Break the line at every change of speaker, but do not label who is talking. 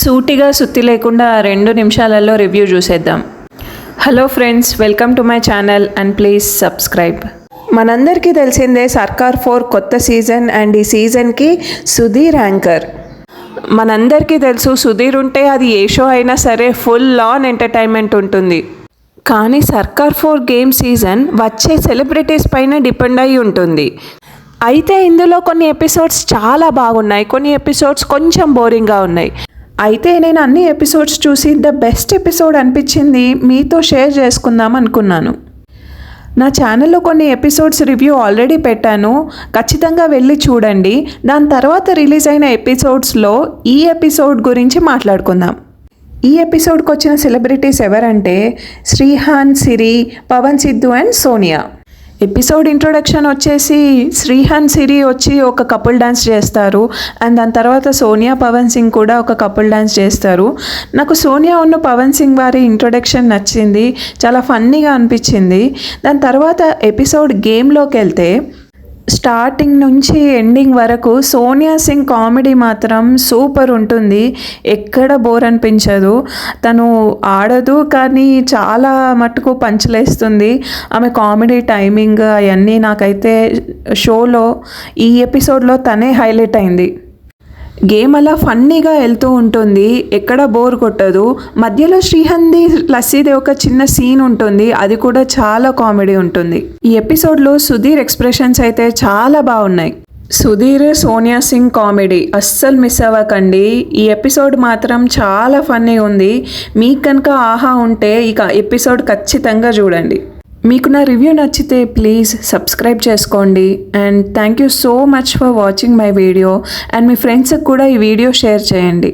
సూటిగా సుత్తి లేకుండా రెండు నిమిషాలలో రివ్యూ చూసేద్దాం. Hello friends welcome to my channel and please subscribe మనందరికీ తెలిసిందే సర్కార్ ఫోర్ కొత్త సీజన్ అండ్ ఈ సీజన్కి సుధీర్ యాంకర్. మనందరికీ తెలుసు సుధీర్ ఉంటే అది ఏ షో అయినా సరే ఫుల్ ఆన్ ఎంటర్టైన్మెంట్ ఉంటుంది. కానీ సర్కార్ ఫోర్ గేమ్ సీజన్ వచ్చే సెలబ్రిటీస్ పైన డిపెండ్ అయి ఉంటుంది. అయితే ఇందులో కొన్ని ఎపిసోడ్స్ చాలా బాగున్నాయి కొన్ని ఎపిసోడ్స్ కొంచెం బోరింగ్గా ఉన్నాయి. అయితే నేను అన్ని ఎపిసోడ్స్ చూసి ద బెస్ట్ ఎపిసోడ్ అనిపించింది మీతో షేర్ చేసుకుందాం అనుకున్నాను. నా ఛానల్లో కొన్ని ఎపిసోడ్స్ రివ్యూ ఆల్రెడీ పెట్టాను. ఖచ్చితంగా వెళ్ళి చూడండి. దాని తర్వాత రిలీజ్ అయిన ఎపిసోడ్స్లో ఈ ఎపిసోడ్ గురించి మాట్లాడుకుందాం. ఈ ఎపిసోడ్కి వచ్చిన సెలబ్రిటీస్ ఎవరంటే Srihan Siri Pavan Siddhu and Sonia. Episode introduction వచ్చేసి శ్రీహాన్ సిరి వచ్చి ఒక కపుల్ డ్యాన్స్ చేస్తారు. అండ్ దాని తర్వాత సోనియా పవన్ సింగ్ కూడా ఒక కపుల్ డ్యాన్స్ చేస్తారు. నాకు సోనియా ఉన్న పవన్ సింగ్ వారి ఇంట్రొడక్షన్ నచ్చింది. చాలా ఫన్నీగా అనిపించింది. దాని తర్వాత ఎపిసోడ్ గేమ్లోకి వెళ్తే స్టార్టింగ్ నుంచి ఎండింగ్ వరకు సోనియా సింగ్ కామెడీ మాత్రం సూపర్ ఉంటుంది. ఎక్కడ బోర్ అనిపించదు. తను ఆడదు కానీ చాలా మటుకు పంచలేస్తుంది ఆమె కామెడీ టైమింగ్ అవన్నీ నాకైతే షోలో ఈ ఎపిసోడ్లో తనే హైలైట్ అయింది. గేమ్ అలా ఫన్నీగా వెళ్తూ ఉంటుంది. ఎక్కడ బోర్ కొట్టదు. మధ్యలో శ్రీహంది లస్సీదే ఒక చిన్న సీన్ ఉంటుంది. అది కూడా చాలా కామెడీ ఉంటుంది. ఈ ఎపిసోడ్లో సుధీర్ ఎక్స్ప్రెషన్స్ అయితే చాలా బాగున్నాయి. సుధీర్ సోనియా సింగ్ కామెడీ అస్సలు మిస్ అవ్వకండి. ఈ ఎపిసోడ్ మాత్రం చాలా ఫన్నీ ఉంది. మీకు కనుక ఆహా ఉంటే ఇక ఎపిసోడ్ ఖచ్చితంగా చూడండి. మీకు నా రివ్యూ నచ్చితే ప్లీజ్ సబ్స్క్రైబ్ చేసుకోండి. And thank you so much for watching my video and మీ ఫ్రెండ్స్కి కూడా ఈ వీడియో షేర్ చేయండి.